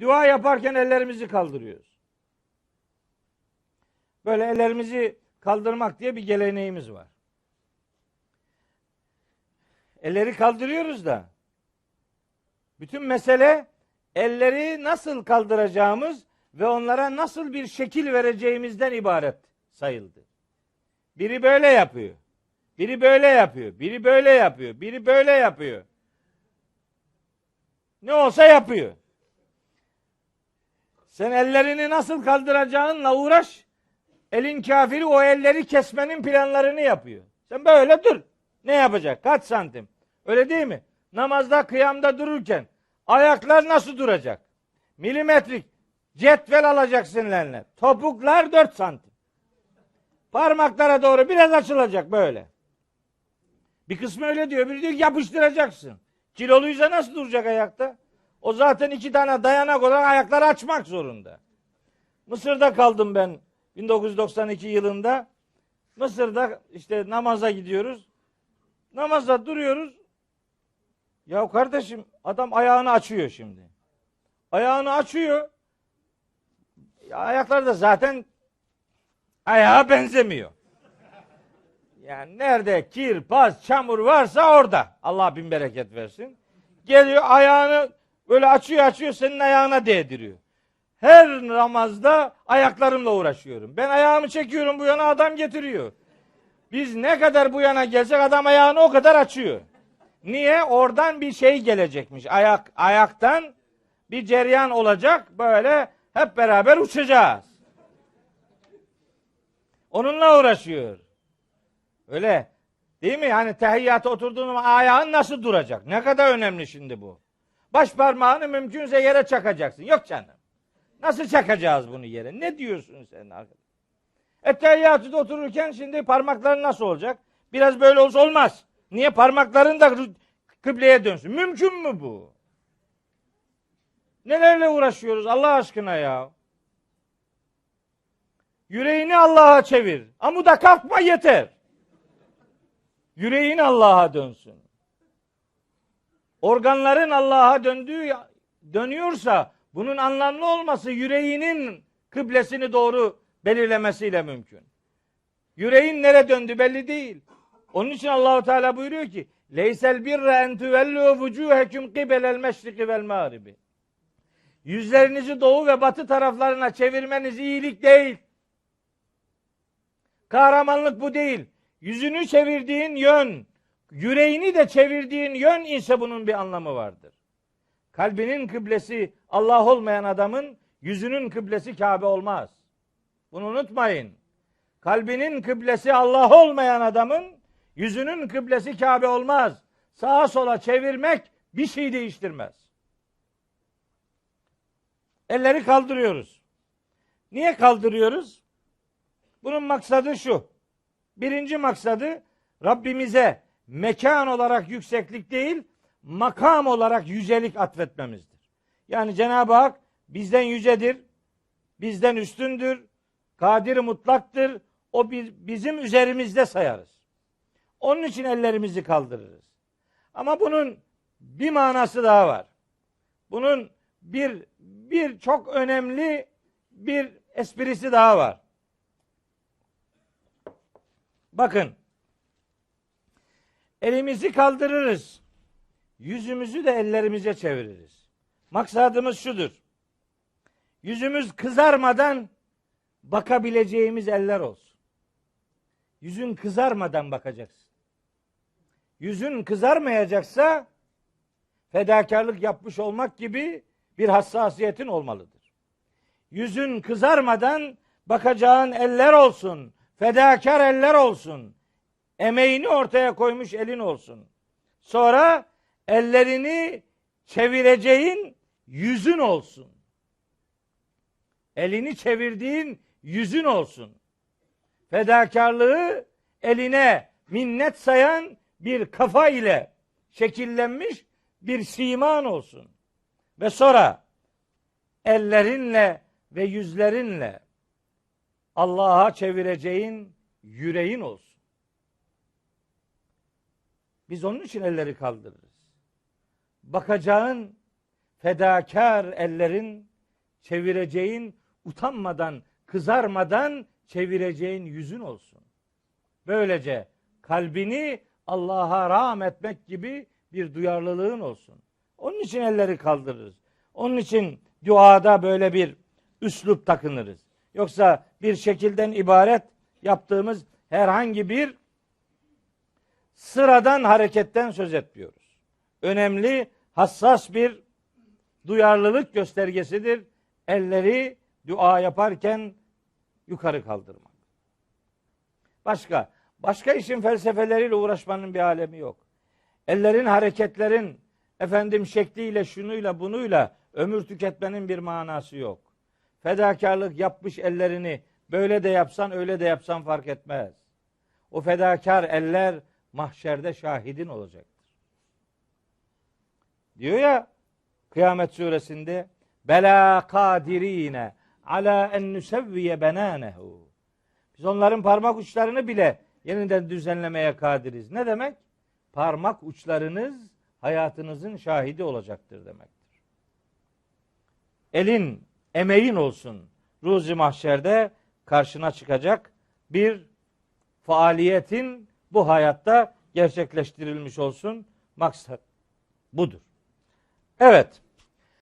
Dua yaparken ellerimizi kaldırıyoruz. Böyle ellerimizi kaldırmak diye bir geleneğimiz var. Elleri kaldırıyoruz da bütün mesele elleri nasıl kaldıracağımız ve onlara nasıl bir şekil vereceğimizden ibaret sayıldı. Biri böyle yapıyor. Biri böyle yapıyor. Biri böyle yapıyor. Biri böyle yapıyor. Ne olsa yapıyor. Sen ellerini nasıl kaldıracağınla uğraş. Elin kafiri o elleri kesmenin planlarını yapıyor. Sen böyle dur. Ne yapacak? Kaç santim? Öyle değil mi? Namazda kıyamda dururken ayaklar nasıl duracak? Milimetrik cetvel alacaksın eline. Topuklar 4 santim. Parmaklara doğru biraz açılacak böyle. Bir kısmı öyle diyor. Biri diyor yapıştıracaksın. Kiloluysa nasıl duracak ayakta? O zaten iki tane dayanak olarak ayakları açmak zorunda. Mısır'da kaldım ben 1992 yılında. Mısır'da işte namaza gidiyoruz. Namazda duruyoruz. Ya kardeşim adam ayağını açıyor şimdi. Ayağını açıyor. Ya ayakları da zaten ayağa benzemiyor. Yani nerede kir, pas, çamur varsa orada. Allah bin bereket versin. Geliyor ayağını böyle açıyor açıyor senin ayağına değdiriyor. Her namazda ayaklarımla uğraşıyorum. Ben ayağımı çekiyorum bu yana adam getiriyor. Biz ne kadar bu yana gelsek adam ayağını o kadar açıyor. Niye? Oradan bir şey gelecekmiş. Ayak ayaktan bir ceryan olacak. Böyle hep beraber uçacağız. Onunla uğraşıyor. Öyle. Değil mi? Hani tehiyyata oturduğun zaman ayağın nasıl duracak? Ne kadar önemli şimdi bu. Baş parmağını mümkünse yere çakacaksın. Yok canım. Nasıl çakacağız bunu yere? Ne diyorsun sen arkadaş? Ettehiyyatıda otururken şimdi parmakların nasıl olacak? Biraz böyle olsa olmaz. Niye? Parmakların da kıbleye dönsün. Mümkün mü bu? Nelerle uğraşıyoruz Allah aşkına ya? Yüreğini Allah'a çevir. Amuda kalkma yeter. Yüreğin Allah'a dönsün. Organların Allah'a döndüğü dönüyorsa bunun anlamlı olması yüreğinin kıblesini doğru belirlemesiyle mümkün. Yüreğin nere döndü belli değil. Onun için Allahu Teala buyuruyor ki: "Leysel birre en tuvellu vucuhekum qibelel meşriki vel mağribi." Yüzlerinizi doğu ve batı taraflarına çevirmeniz iyilik değil. Kahramanlık bu değil. Yüzünü çevirdiğin yön, yüreğini de çevirdiğin yön ise bunun bir anlamı vardır. Kalbinin kıblesi Allah olmayan adamın yüzünün kıblesi Kabe olmaz. Bunu unutmayın. Kalbinin kıblesi Allah olmayan adamın yüzünün kıblesi Kabe olmaz. Sağa sola çevirmek bir şey değiştirmez. Elleri kaldırıyoruz. Niye kaldırıyoruz? Bunun maksadı şu. Birinci maksadı Rabbimize mekan olarak yükseklik değil, makam olarak yücelik atfetmemizdir. Yani Cenab-ı Hak bizden yücedir, bizden üstündür, kadir mutlaktır. O bizim üzerimizde sayarız. Onun için ellerimizi kaldırırız. Ama bunun bir manası daha var. Bunun bir bir çok önemli bir esprisi daha var. Bakın. Elimizi kaldırırız. Yüzümüzü de ellerimize çeviririz. Maksadımız şudur. Yüzümüz kızarmadan bakabileceğimiz eller olsun. Yüzün kızarmadan bakacaksın. Yüzün kızarmayacaksa fedakarlık yapmış olmak gibi bir hassasiyetin olmalıdır. Yüzün kızarmadan bakacağın eller olsun fedakar eller olsun. Emeğini ortaya koymuş elin olsun. Sonra ellerini çevireceğin yüzün olsun. Elini çevirdiğin yüzün olsun. Fedakarlığı eline minnet sayan bir kafa ile şekillenmiş bir siman olsun. Ve sonra ellerinle ve yüzlerinle Allah'a çevireceğin yüreğin olsun. Biz onun için elleri kaldırırız. Bakacağın fedakar ellerin çevireceğin utanmadan, kızarmadan çevireceğin yüzün olsun. Böylece kalbini Allah'a rağm etmek gibi bir duyarlılığın olsun. Onun için elleri kaldırırız. Onun için duada böyle bir üslup takınırız. Yoksa bir şekilden ibaret yaptığımız herhangi bir sıradan hareketten söz etmiyoruz. Önemli, hassas bir duyarlılık göstergesidir. Elleri dua yaparken yukarı kaldırmak. Başka, başka işin felsefeleriyle uğraşmanın bir alemi yok. Ellerin, hareketlerin efendim şekliyle, şunuyla, bunuyla ömür tüketmenin bir manası yok. Fedakarlık yapmış ellerini böyle de yapsan, öyle de yapsan fark etmez. O fedakar eller mahşerde şahidin olacaktır. Diyor ya Kıyamet suresinde bela kadirine ala en nusevviye benanehu. Biz onların parmak uçlarını bile yeniden düzenlemeye kadiriz. Ne demek? Parmak uçlarınız hayatınızın şahidi olacaktır demektir. Elin, emeğin olsun. Ruzi mahşerde karşına çıkacak bir faaliyetin bu hayatta gerçekleştirilmiş olsun. Maksat budur. Evet.